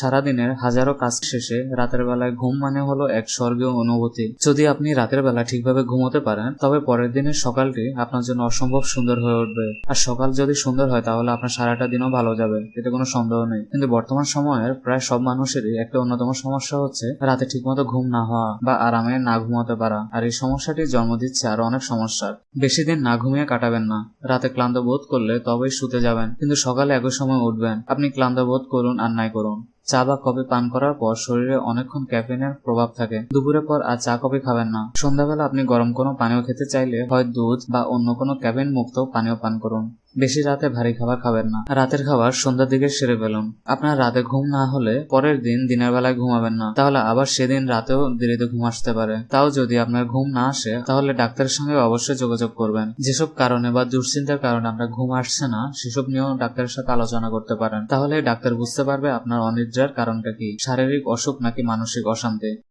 সারাদিনের হাজারো কাজ শেষে রাতের বেলায় ঘুম মানে হলো এক স্বর্গীয় অনুভূতি। যদি আপনি রাতের বেলা ঠিকভাবে ঘুমোতে পারেন, তবে পরের দিনের সকালটি আপনার জন্য অসম্ভব সুন্দর হয়ে উঠবে। আর সকাল যদি সুন্দর হয়, তাহলে আপনার সারাটা দিনও ভালো যাবে, এতে কোনো সন্দেহ নেই। কিন্তু বর্তমান সময়ের প্রায় সব মানুষেরই একটা অন্যতম সমস্যা হচ্ছে রাতে ঠিকমতো ঘুম না হওয়া বা আরামে না ঘুমাতে পারা। আর এই সমস্যাটি জন্ম দিচ্ছে আরও অনেক সমস্যার। বেশি দিন না ঘুমিয়ে কাটাবেন না। রাতে ক্লান্ত বোধ করলে তবেই শুতে যাবেন। কিন্তু সকালে একই সময় উঠবেন। আপনি ক্লান্ত বোধ করুন আর নাই করুন। চা বা কফি পান করার পর শরীরে অনেকক্ষণ ক্যাফিনের প্রভাব থাকে। দুপুরের পর আর চা, কফি খাবেন না। সন্ধ্যাবেলা আপনি গরম কোনো পানীয় খেতে চাইলে হয় দুধ বা অন্য কোনো ক্যাফিন মুক্ত পানীয় পান করুন। বেশি রাতে ভারী খাবার খাবেন না। রাতের খাবার সন্ধ্যার দিকে সেরে ফেলুন। আপনার রাতে ঘুম না হলে পরের দিন দিনের বেলায় ঘুমাবেন না। তাহলে আবার সেদিন রাতেও দেরিতে ঘুম আসতে পারে। তাও যদি আপনার ঘুম না আসে, তাহলে ডাক্তারের সঙ্গে অবশ্যই যোগাযোগ করবেন। যেসব কারণে বা দুশ্চিন্তার কারণে আপনার ঘুম আসছে না, সেসব নিয়েও ডাক্তারের সাথে আলোচনা করতে পারেন। তাহলে ডাক্তার বুঝতে পারবে আপনার অনিদ্রার কারণটা কি? শারীরিক অসুখ নাকি মানসিক অশান্তি?